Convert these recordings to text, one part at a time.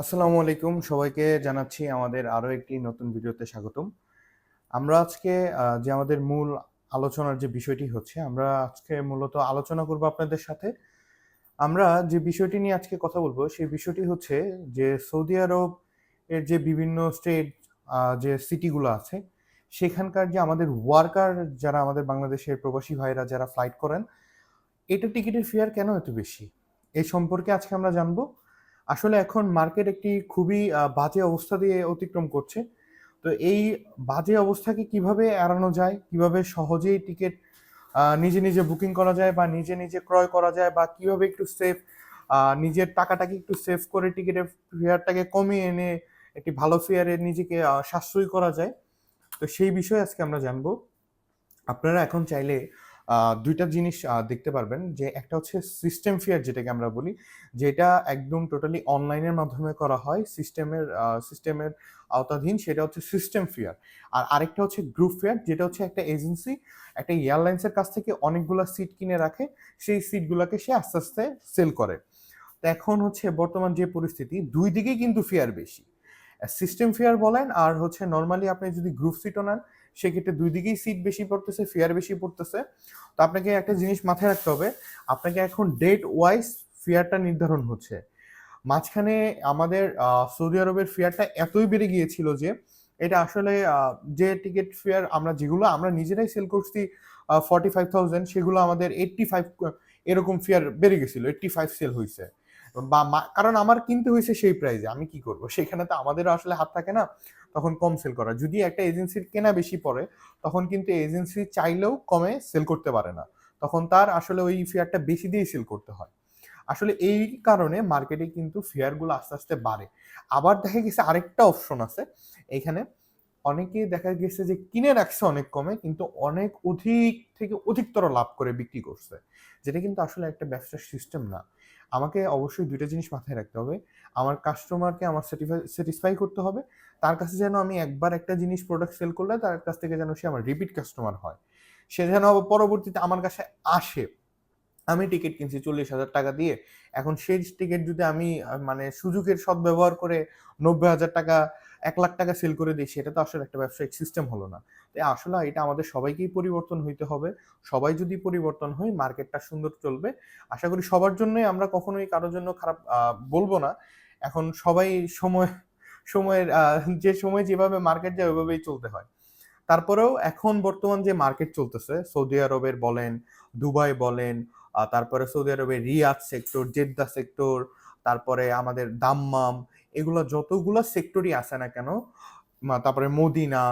আসসালামু আলাইকুম সবাইকে জানাচ্ছি আমাদের আরও একটি নতুন ভিডিওতে স্বাগতম। আমরা আজকে যে আমাদের মূল আলোচনার যে বিষয়টি হচ্ছে, আমরা আজকে মূলত আলোচনা করব আপনাদের সাথে। আমরা যে বিষয়টি নিয়ে আজকে কথা বলব, সেই বিষয়টি হচ্ছে যে সৌদি আরব এর যে বিভিন্ন স্টেট যে সিটিগুলো আছে, সেখানকার যে আমাদের ওয়ার্কার যারা আমাদের বাংলাদেশের প্রবাসী ভাইরা যারা ফ্লাইট করেন এটা টিকিটের ফেয়ার কেন এত বেশি? এই সম্পর্কে আজকে আমরা জানব। আসলে এখন মার্কেট একটি খুবই বাজে অবস্থা দিয়ে অতিক্রম করছে। তো এই বাজে অবস্থাকে কীভাবে এড়ানো যায়, কীভাবে সহজেই টিকিট নিজে নিজে বুকিং করা যায় বা নিজে নিজে ক্রয় করা যায় বা কীভাবে একটু সেফ নিজের টাকাটাকে একটু সেভ করে টিকিটের ফেয়ারটাকে কমিয়ে এনে একটি ভালো ফেয়ারে নিজেকে সাশ্রয়ী করা যায়। তো সেই বিষয়ে আজকে আমরা জানব। আপনারা এখন চাইলে দুইটা জিনিস দেখতে পারবেন যে একটা হচ্ছে সিস্টেম ফেয়ার যেটাকে আমরা বলি, যেটা একদম টোটালি অনলাইনের মাধ্যমে করা হয় সিস্টেমের সিস্টেমের আওতাধীন সেটা হচ্ছে সিস্টেম ফেয়ার আর আরেকটা হচ্ছে গ্রুপ ফেয়ার যেটা হচ্ছে একটা এজেন্সি একটা এয়ারলাইন্সের কাছ থেকে অনেকগুলো সিট কিনে রাখে, সেই সিটগুলোকে সে আস্তে আস্তে সেল করে। তো এখন হচ্ছে বর্তমান যে পরিস্থিতি, দুই দিকেই কিন্তু ফেয়ার বেশি। সিস্টেম ফেয়ার বলেন আর হচ্ছে নর্মালি আপনি যদি গ্রুপ সিটও নেন সেক্ষেত্রে দুই দিকেই সিট বেশি পড়তেছে ফেয়ার বেশি পড়তেছে। তো আপনাকে একটা জিনিস মাথায় রাখতে হবে, আপনাকে এখন ডেট ওয়াইজ ফেয়ারটা নির্ধারণ হচ্ছে। মাঝখানে আমাদের সৌদি আরবের ফেয়ারটা এতই বেড়ে গিয়েছিল যে, এটা আসলে যে টিকিট ফেয়ার আমরা যেগুলো, আমরা নিজেরাই সেল করছি ফর্টি ফাইভ থাউজেন্ড সেগুলো আমাদের এইট্টি ফাইভ এরকম ফেয়ার বেড়ে গেছিল এইট্টি ফাইভ সেল হয়েছে বা কারণ আমার কিনতে হয়েছে সেই প্রাইজে আমি কি করব? সেখানে তো আমাদের আসলে হাত থাকে না। তখন কম সেল করা। যদি একটা এজেন্সির কেনা বেশি পড়ে, তখন কিন্তু এজেন্সি চাইলেও কমে সেল করতে পারে না। তখন তার আসলে ওই ফেয়ারটা বেশি দিয়ে সেল করতে হয়। আসলে এই কারণে মার্কেটে কিন্তু ফেয়ারগুলো আস্তে আস্তে বাড়ে। আবার দেখা গেছে আরেকটা অপশন আছে। এখানে অনেকে দেখা গেছে যে কিনে রাখছে অনেক কমে, কিন্তু অনেক অধিক থেকে অধিকতর লাভ করে বিক্রি করছে। যেটা কিন্তু আসলে একটা ব্যবসার সিস্টেম না। আমাকে অবশ্যই দুইটা জিনিস মাথায় রাখতে হবে। আমার কাস্টমারকে আমার স্যাটিসফাই করতে হবে। তার কাছে যেন আমি একবার একটা জিনিস প্রোডাক্ট সেল করলে তার কাছ থেকে যেন সে আমার রিপিট কাস্টমার হয়। সে যেন পরবর্তীতে আমার কাছে আসে। আমি টিকিট কিনছি চল্লিশ হাজার টাকা দিয়ে। এখন সেই টিকিট যদি আমি মানে সুযোগের সদ্ব্যবহার করে নব্বই হাজার টাকা, এক লাখ টাকা সেল করে দিই, সেটা তো আসলে একটা ব্যবসায়িক সিস্টেম হলো না। তাই আসলে এটা আমাদের সবাইকেই পরিবর্তন হইতে হবে। সবাই যদি পরিবর্তন হয় মার্কেটটা সুন্দর চলবে। আশা করি সবার জন্যই আমরা কখনোই কারোর জন্য খারাপ বলব না। এখন সবাই সময়, সময়ের যে সময় যেভাবে মার্কেট যায়, ওইভাবেই চলতে হয়। তারপরেও এখন বর্তমান যে মার্কেট চলতেছে, সৌদি আরবের বলেন, দুবাই বলেন তারপরে সৌদি আরবের রিয়াদ সেক্টর, জেদ্দা সেক্টর, তারপরে আমাদের দাম্মাম, এগুলো যতগুলা সেক্টরই আছে না কেন তারপরে মদিনা,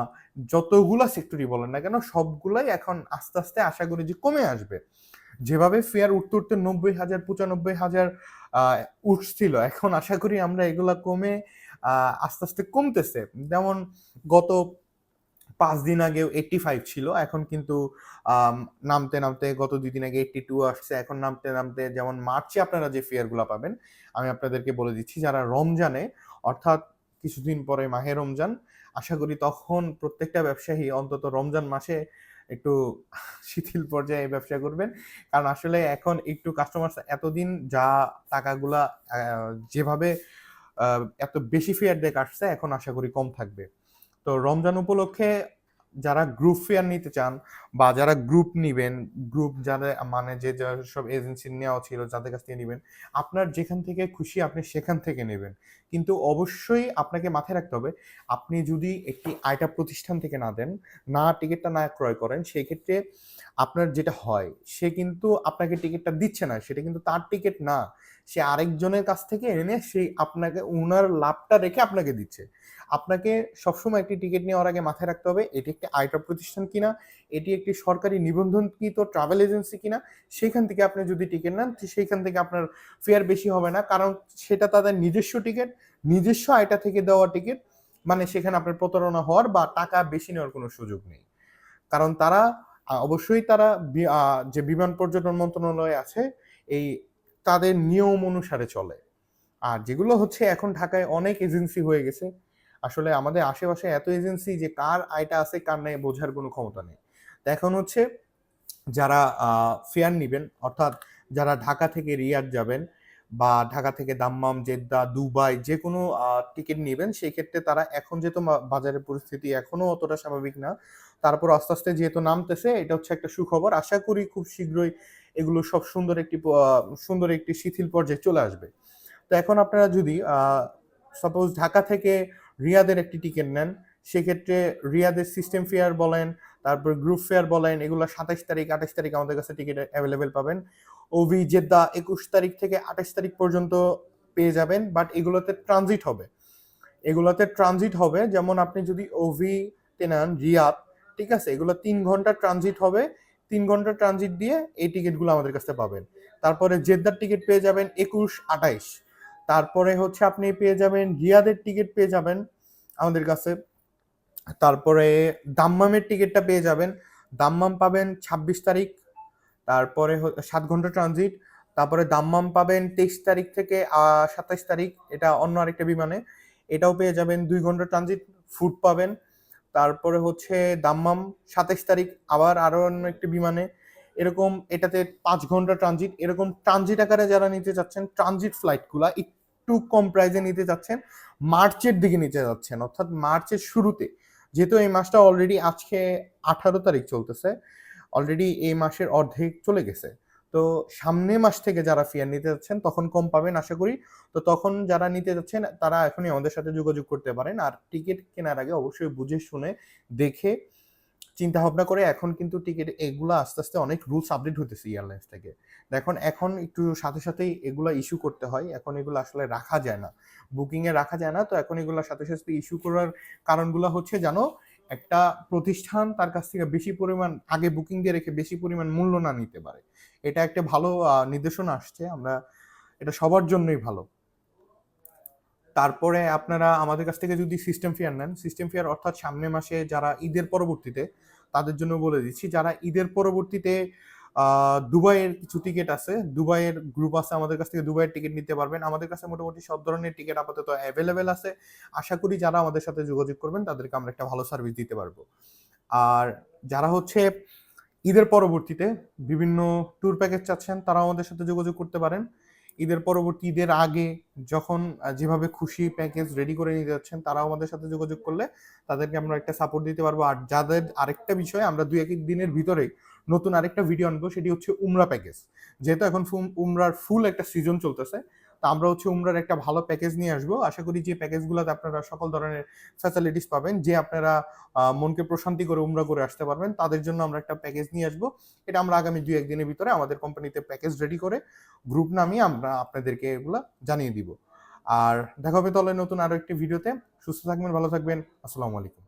যতগুলা সেক্টরই বলেন না কেন, সবগুলাই এখন আস্তে আস্তে আশা করি যে কমে আসবে। যেভাবে ফেয়ার উঠতে উঠতে নব্বই হাজার, পঁচানব্বই হাজার উঠছিল, এখন আশা করি আমরা এগুলা কমে আস্তে আস্তে কমতেছে। যেমন গত পাঁচ দিন আগে এইটটি ফাইভ ছিল, এখন কিন্তু নামতে নামতে গত দুই দিন আগে এইটটি টু আসছে, এখন নামতে নামতে যেমন মার্চে আপনারা যে ফেয়ারগুলো পাবেন, আমি আপনাদেরকে বলে দিচ্ছি যারা রমজানে, অর্থাৎ কিছুদিন পরে মাহে রমজান, আশা করি তখন প্রত্যেকটা ব্যবসায়ী অন্তত রমজান মাসে একটু শিথিল পর্যায়ে ব্যবসা করবেন, কারণ আসলে এখন একটু কাস্টমার এতদিন যা টাকাগুলা যেভাবে এত বেশি ফেয়ার দিয়ে কাটছে এখন আশা করি কম থাকবে। তো রমজান উপলক্ষে যারা গ্রুপ ফেয়ার নিতে চান বা যারা গ্রুপ নিবেন গ্রুপ যাদের মানে যে যে সব এজেন্সি নেওয়া ছিল, যাদের কাছ থেকে নেবেন, আপনার যেখান থেকে খুশি আপনি সেখান থেকে নেবেন। কিন্তু অবশ্যই আপনাকে মাথায় রাখতে হবে, আপনি যদি একটি আয়টা প্রতিষ্ঠান থেকে না দেন, না টিকিটটা না ক্রয় করেন, সেই ক্ষেত্রে আপনার যেটা হয়, সে কিন্তু আপনাকে টিকিটটা দিচ্ছে না, সেটা কিন্তু তার টিকিট না। সে আরেকজনের কাছ থেকে এনে সেই আপনাকে ওনার লাভটা রেখে আপনাকে দিচ্ছে। আপনাকে সবসময় একটি টিকিট নেওয়ার আগে মাথায় রাখতে হবে, এটি একটি আয়টা প্রতিষ্ঠান কিনা, এটি একটি সরকারি নিবন্ধনকৃত ট্রাভেল এজেন্সি কিনা, সেইখান থেকে আপনি যদি টিকিট নেন, সেইখান থেকে আপনার ফেয়ার বেশি হবে না, কারণ সেটা তাদের নিজস্ব টিকিট নিজস্ব আয়টা থেকে দেওয়া টিকিট মানে সেখানে আপনার প্রতারণা হওয়ার বা টাকা বেশি নেওয়ার কোনো সুযোগ নেই। কারণ তারা অবশ্যই তারা যে বিমান পর্যটন মন্ত্রণালয় আছে, এই তাদের নিয়ম অনুসারে চলে। আর যেগুলো হচ্ছে এখন ঢাকায় অনেক এজেন্সি হয়ে গেছে। আসলে আমাদের আশেপাশে এত এজেন্সি যে কার আয়টা আছে, কার নাই বোঝার কোনো ক্ষমতা নেই। এখন হচ্ছে যারা ফেয়ার নিবেন, অর্থাৎ যারা ঢাকা থেকে রিয়াদ যাবেন বা ঢাকা থেকে দাম্মাম, জেদ্দা, দুবাই যে কোনো টিকিট নেবেন সেই ক্ষেত্রে তারা এখন যেহেতু বাজারের পরিস্থিতি এখনও অতটা স্বাভাবিক না, তারপর আস্তে আস্তে যেহেতু নামতেছে, এটা হচ্ছে একটা সুখবর। আশা করি খুব শীঘ্রই এগুলো সব সুন্দর একটি সুন্দর একটি শিথিল পর্যায়ে চলে আসবে। তো এখন আপনারা যদি সাপোজ ঢাকা থেকে রিয়াদের একটি টিকিট নেন, সেক্ষেত্রে রিয়াদের সিস্টেম ফেয়ার বলেন তারপর গ্রুপ ফেয়ার বলেন, এগুলো সাতাইশ তারিখ আঠাশ তারিখ আমাদের কাছে টিকিট অ্যাভেলেবেল পাবেন। ওভি জেদ্দা একুশ তারিখ থেকে আঠাশ তারিখ পর্যন্ত পেয়ে যাবেন বাট এগুলোতে ট্রানজিট হবে। এগুলোতে ট্রানজিট হবে, যেমন আপনি যদি ওভি তে নেন, রিয়াদ, ঠিক আছে, এগুলো তিন ঘণ্টা ট্রানজিট হবে। তিন ঘণ্টা ট্রানজিট দিয়ে এই টিকিটগুলো আমাদের কাছে পাবেন। তারপরে জেদ্দার টিকিট পেয়ে যাবেন একুশ, আঠাইশ। তারপরে হচ্ছে আপনি পেয়ে যাবেন রিয়াদের টিকিট পেয়ে যাবেন আমাদের কাছে। তারপরে দাম্মামের টিকিটটা পেয়ে যাবেন। দাম্মাম পাবেন ছাব্বিশ তারিখ, তারপরে সাত ঘণ্টা ট্রানজিট তারপরে দাম্মাম পাবেন তেইশ তারিখ থেকে সাতাইশ তারিখ, এটা অন্য আরেকটা বিমানে, এটাও পেয়ে যাবেন দুই ঘণ্টা ট্রানজিট ফুড পাবেন। তারপরে হচ্ছে দাম্মাম সাতাইশ তারিখ, আবার আরও অন্য একটি বিমানে, এরকম এটাতে পাঁচ ঘণ্টা ট্রানজিট এরকম ট্রানজিট আকারে যারা নিতে চাচ্ছেন ট্রানজিট ফ্লাইটগুলা একটু কম প্রাইজে নিতে চাচ্ছেন, মার্চের দিকে নিতে যাচ্ছেন অর্থাৎ মার্চের শুরুতে যেহেতু এই মাসটা অলরেডি আজকে আঠারো তারিখ চলতেছে অলরেডি এই মাসের অর্ধেক চলে গেছে। তো সামনে মাস থেকে যারা ফিয়ার নিতে যাচ্ছেন, তখন কম পাবেন আশা করি। তো তখন যারা নিতে যাচ্ছেন, তারা এখনই আমাদের সাথে যোগাযোগ করতে পারেন। আর টিকিট কেনার আগে অবশ্যই বুঝে শুনে দেখে চিন্তা ভাবনা করে এখন কিন্তু টিকিট এগুলো আস্তে আস্তে অনেক রুলস আপডেট হতেছে এয়ারলাইন্স থেকে। দেখুন, এখন একটু সাথে সাথেই এগুলো ইস্যু করতে হয়, এখন এগুলো আসলে রাখা যায় না। বুকিং এ রাখা যায় না, তো এখন এগুলো সাথে সাথে ইস্যু করার কারণগুলো হচ্ছে জানো একটা প্রতিষ্ঠান তার কাছ থেকে বেশি পরিমাণ, আগে বুকিং দিয়ে রেখে বেশি পরিমাণ মূল্য না নিতে পারে। এটা একটা ভালো নির্দেশনা আসছে, আমরা এটা সবার জন্যই ভালো। তারপরে আপনারা আমাদের কাছ থেকে যদি সিস্টেম ফেয়ার নেন সিস্টেম ফেয়ার অর্থাৎ সামনের মাসে যারা ঈদের পরবর্তীতে, তাদের জন্য বলে দিচ্ছি, যারা ঈদের পরবর্তীতে দুবাইয়ের কিছু টিকিট আছে, দুবাইয়ের গ্রুপ আছে আমাদের কাছ থেকে দুবাইয়ের টিকিট নিতে পারবেন। আমাদের কাছে মোটামুটি সব ধরনের টিকিট আপাতত অ্যাভেলেবেল আছে। আশা করি যারা আমাদের সাথে যোগাযোগ করবেন, তাদেরকে আমরা একটা ভালো সার্ভিস দিতে পারব। আর যারা হচ্ছে ঈদের পরবর্তীতে বিভিন্ন ট্যুর প্যাকেজ চাচ্ছেন, তারাও আমাদের সাথে যোগাযোগ করতে পারেন। ঈদের পরবর্তী ঈদের আগে যখন যেভাবে খুশি প্যাকেজ রেডি করে নিতে যাচ্ছেন, তারাও আমাদের সাথে যোগাযোগ করলে তাদেরকে আমরা একটা সাপোর্ট দিতে পারব। আর যাদের আরেকটা বিষয়, আমরা দুই এক দিনের ভিতরে নতুন আরেকটা ভিডিও আনব, সেটি হচ্ছে উমরা প্যাকেজ যেহেতু এখন উমরার ফুল একটা সিজন চলতেছে তা আমরা হচ্ছে উমরার একটা ভালো প্যাকেজ নিয়ে আসব। আশা করি যে প্যাকেজগুলোতে আপনারা সকল ধরনের ফ্যাসিলিটিস পাবেন, যে আপনারা মনকে প্রশান্তি করে উমরা করে আসতে পারবেন, তাদের জন্য আমরা একটা প্যাকেজ নিয়ে আসব। এটা আমরা আগামী দুই, একদিনের ভিতরে আমাদের কোম্পানিতে প্যাকেজ রেডি করে গ্রুপ নামিয়ে আমরা আপনাদেরকে এগুলা জানিয়ে দিব। আর দেখা হবে তাহলে নতুন আরও একটি ভিডিওতে সুস্থ থাকবেন, ভালো থাকবেন। আসসালামু আলাইকুম।